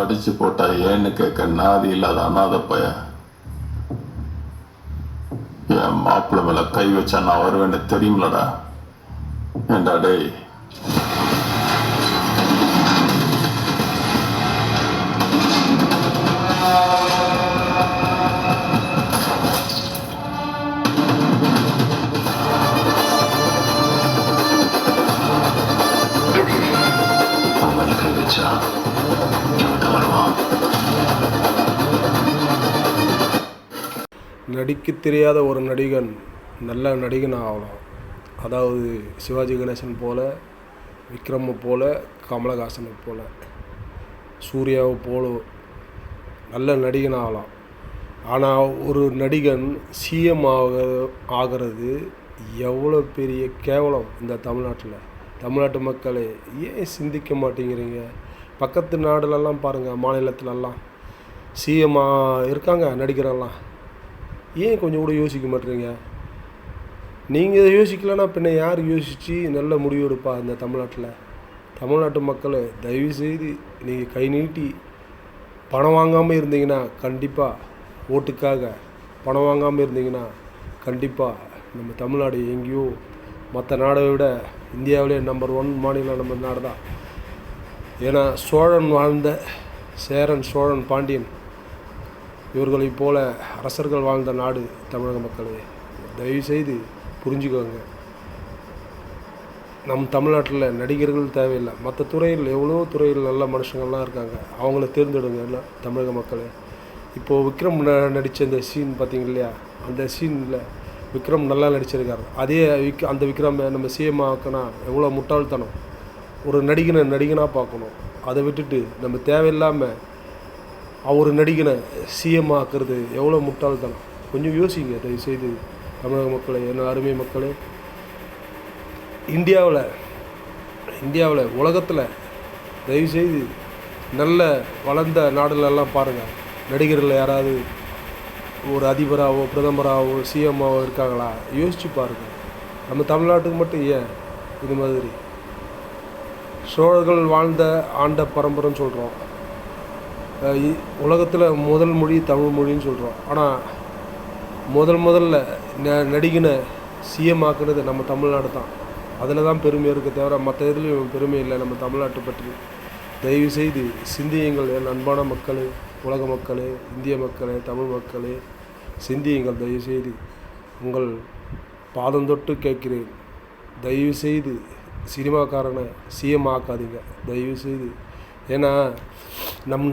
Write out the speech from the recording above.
அடிச்சு போட்டா ஏன்னு கேட்க நாதி இல்லாத அனாத பய. என் மாப்பிள்ள மேல கை வச்சா நான் வருவேன்னு தெரியுமிலடா. ஏண்டா டேய். அவன் நடிக்க தெரியாத ஒரு நடிகன் நல்ல நடிகன் ஆகலாம் அதாவது சிவாஜி கணேசன் போல் விக்ரமை போல் கமலஹாசனை போல். சூர்யாவை போல நல்ல நடிகன் ஆகலாம் ஆனால் ஒரு நடிகன் சிஎம் ஆக ஆகிறது எவ்வளோ பெரிய கேவலம் இந்த தமிழ்நாட்டில். தமிழ்நாட்டு மக்களை ஏன் சிந்திக்க மாட்டேங்கிறீங்க? பக்கத்து நாடுலலாம் பாருங்கள் மாநிலத்திலலாம். சிஎம் இருக்காங்க நடிகரெல்லாம். ஏன் கொஞ்சம் கூட யோசிக்க மாட்டேறீங்க நீங்கள் யோசிக்கலன்னா பின்ன யார் யோசித்து நல்ல முடிவு எடுப்பா இந்த தமிழ்நாட்டில்? தமிழ்நாட்டு மக்களை தயவு செய்து நீங்கள் கை நீட்டி பணம் வாங்காமல் இருந்தீங்கன்னா கண்டிப்பாக ஓட்டுக்காக பணம் வாங்காமல் இருந்தீங்கன்னா கண்டிப்பாக நம்ம தமிழ்நாடு எங்கேயோ மற்ற நாடை விட இந்தியாவிலே நம்பர் ஒன் மாநிலம் நம்ம நாடு தான் ஏன்னா சோழன் வாழ்ந்த சேரன் சோழன் பாண்டியன் இவர்களைப் போல அரசர்கள் வாழ்ந்த நாடு தமிழக மக்களே தயவுசெய்து புரிஞ்சுக்கோங்க. நம் தமிழ்நாட்டில் நடிகர்கள் தேவையில்லை. மற்ற துறையில் எவ்வளோ துறையில் நல்ல மனுஷங்கள்லாம் இருக்காங்க அவங்கள தேர்ந்தெடுங்க எல்லாம் தமிழக மக்களே. இப்போது விக்ரம் நடித்த இந்த சீன் பார்த்தீங்க இல்லையா? அந்த சீனில் விக்ரம் நல்லா நடிச்சிருக்காரு. அதே விக் அந்த விக்ரம் நம்ம சிஎம் ஆக்கினா எவ்வளோ முட்டாள்தனம். ஒரு நடிகனை நடிகனாக பார்க்கணும். அதை விட்டுட்டு நம்ம தேவையில்லாமல் அவர் நடிகனை சிஎம் ஆக்குறது எவ்வளோ முட்டாள்தனம். கொஞ்சம் யோசிங்க தயவுசெய்து தமிழக மக்களை என்ன அருமை மக்களே. இந்தியாவில் இந்தியாவில் உலகத்தில் தயவுசெய்து நல்ல வளர்ந்த நாடுகளெல்லாம் பாருங்கள் நடிகர்கள் யாராவது ஒரு அதிபராகவோ பிரதமராகவோ சிஎம்மாவோ இருக்காங்களா? யோசித்து பாருங்கள் நம்ம தமிழ்நாட்டுக்கு மட்டும் ஏன் இது மாதிரி? சோழர்கள் வாழ்ந்த ஆண்ட பரம்பரைன்னு சொல்கிறோம் உலகத்தில் முதல் மொழி தமிழ் மொழின்னு சொல்கிறோம் ஆனால் முதல் முதல்ல ந நடிகின சிஎம் ஆக்குனது நம்ம தமிழ்நாடு தான். அதில் தான் பெருமை இருக்க தவிர மற்ற இதுலேயும் பெருமை இல்லை நம்ம தமிழ்நாட்டை பற்றி. தயவு செய்து சிந்தியுங்கள் என் அன்பான மக்களே உலக மக்களே இந்திய மக்களே தமிழ் மக்களே. சிந்தியுங்கள் தயவு செய்து உங்கள் பாதம் தொட்டு கேட்கிறேன். தயவு செய்து சினிமாக்காரனை சிஎம் ஆக்காதீங்க. தயவு செய்து ஏன்னா நம்